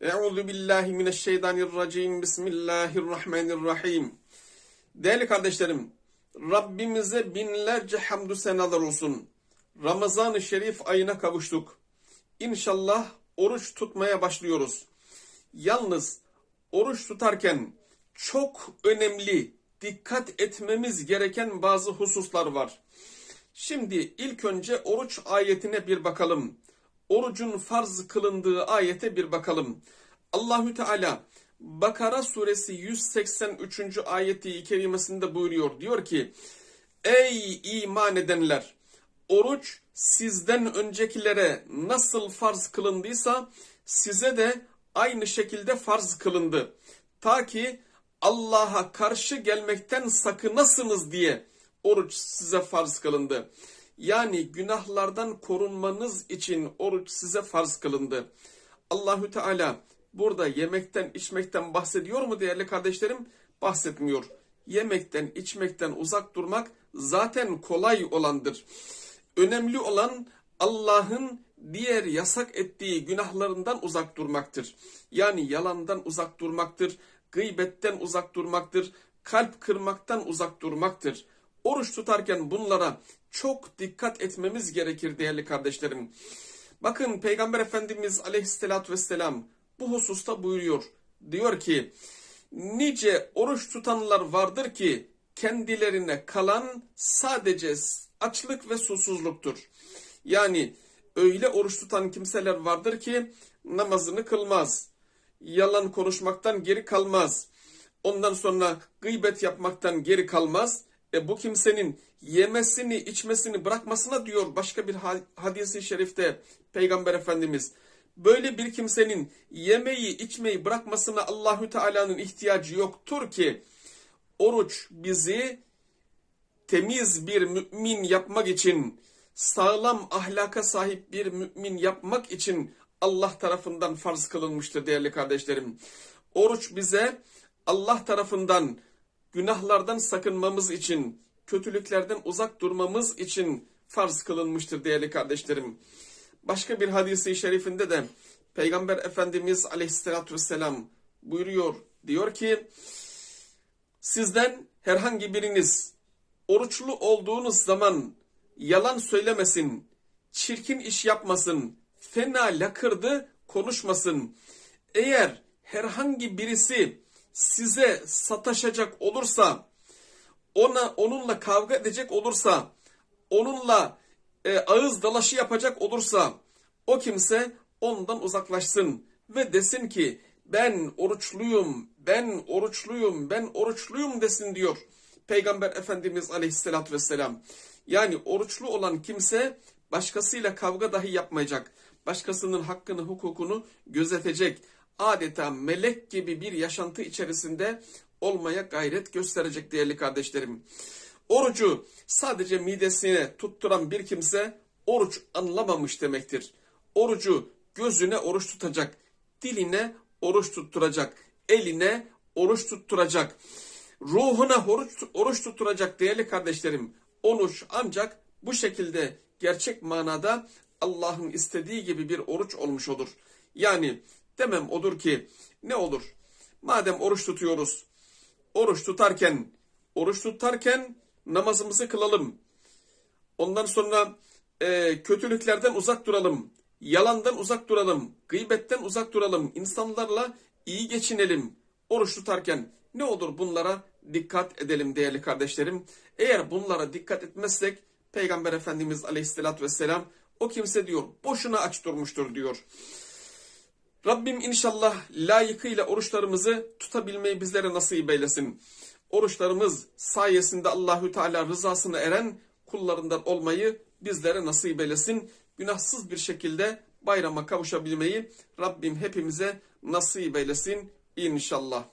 Euzu billahi mineşşeytanirracim. Bismillahirrahmanirrahim. Değerli kardeşlerim, Rabbimize binlerce hamdü senalar olsun. Ramazan-ı Şerif ayına kavuştuk. İnşallah oruç tutmaya başlıyoruz. Yalnız oruç tutarken çok önemli, dikkat etmemiz gereken bazı hususlar var. Şimdi ilk önce oruç ayetine bir bakalım. Orucun farz kılındığı ayete bir bakalım. Allahü Teala Bakara suresi 183. ayeti kerimesinde buyuruyor. Diyor ki: Ey iman edenler! Oruç sizden öncekilere nasıl farz kılındıysa size de aynı şekilde farz kılındı. Ta ki Allah'a karşı gelmekten sakınasınız diye oruç size farz kılındı. Yani günahlardan korunmanız için oruç size farz kılındı. Allahü Teala burada yemekten içmekten bahsediyor mu değerli kardeşlerim? Bahsetmiyor. Yemekten içmekten uzak durmak zaten kolay olandır. Önemli olan Allah'ın diğer yasak ettiği günahlarından uzak durmaktır. Yani yalandan uzak durmaktır, gıybetten uzak durmaktır, kalp kırmaktan uzak durmaktır. Oruç tutarken bunlara çok dikkat etmemiz gerekir değerli kardeşlerim. Bakın Peygamber Efendimiz aleyhissalatü vesselam bu hususta buyuruyor. Diyor ki nice oruç tutanlar vardır ki kendilerine kalan sadece açlık ve susuzluktur. Yani öyle oruç tutan kimseler vardır ki namazını kılmaz. Yalan konuşmaktan geri kalmaz. Ondan sonra gıybet yapmaktan geri kalmaz. E bu kimsenin yemesini içmesini bırakmasına diyor başka bir hadisi şerifte Peygamber Efendimiz. Böyle bir kimsenin yemeği içmeyi bırakmasına Allahü Teala'nın ihtiyacı yoktur ki oruç bizi temiz bir mümin yapmak için sağlam ahlaka sahip bir mümin yapmak için Allah tarafından farz kılınmıştır değerli kardeşlerim. Oruç bize Allah tarafından günahlardan sakınmamız için, kötülüklerden uzak durmamız için farz kılınmıştır değerli kardeşlerim. Başka bir hadisi şerifinde de Peygamber Efendimiz aleyhissalatü vesselam buyuruyor. Diyor ki sizden herhangi biriniz oruçlu olduğunuz zaman yalan söylemesin, çirkin iş yapmasın, fena lakırdı konuşmasın. Eğer herhangi birisi size sataşacak olursa, ona onunla kavga edecek olursa, onunla e, ağız dalaşı yapacak olursa, o kimse ondan uzaklaşsın ve desin ki ben oruçluyum, ben oruçluyum, ben oruçluyum desin diyor. Peygamber Efendimiz Aleyhisselatü Vesselam. Yani oruçlu olan kimse başkasıyla kavga dahi yapmayacak. Başkasının hakkını, hukukunu gözetecek. Adeta melek gibi bir yaşantı içerisinde olmaya gayret gösterecek değerli kardeşlerim. Orucu sadece midesine tutturan bir kimse oruç anlamamış demektir. Orucu gözüne oruç tutacak, diline oruç tutturacak, eline oruç tutturacak, ruhuna oruç, oruç tutturacak değerli kardeşlerim. Oruç ancak bu şekilde gerçek manada Allah'ın istediği gibi bir oruç olmuş olur. Yani demem odur ki ne olur? Madem oruç tutuyoruz, oruç tutarken, oruç tutarken namazımızı kılalım. Ondan sonra e, kötülüklerden uzak duralım. Yalandan uzak duralım. Gıybetten uzak duralım. insanlarla iyi geçinelim. Oruç tutarken ne olur bunlara dikkat edelim değerli kardeşlerim. Eğer bunlara dikkat etmezsek Peygamber Efendimiz Aleyhisselatü Vesselam o kimse diyor boşuna aç durmuştur diyor. Rabbim inşallah layıkıyla oruçlarımızı tutabilmeyi bizlere nasip eylesin. Oruçlarımız sayesinde Allahü Teala rızasına eren kullarından olmayı bizlere nasip eylesin. Günahsız bir şekilde bayrama kavuşabilmeyi Rabbim hepimize nasip eylesin inşallah.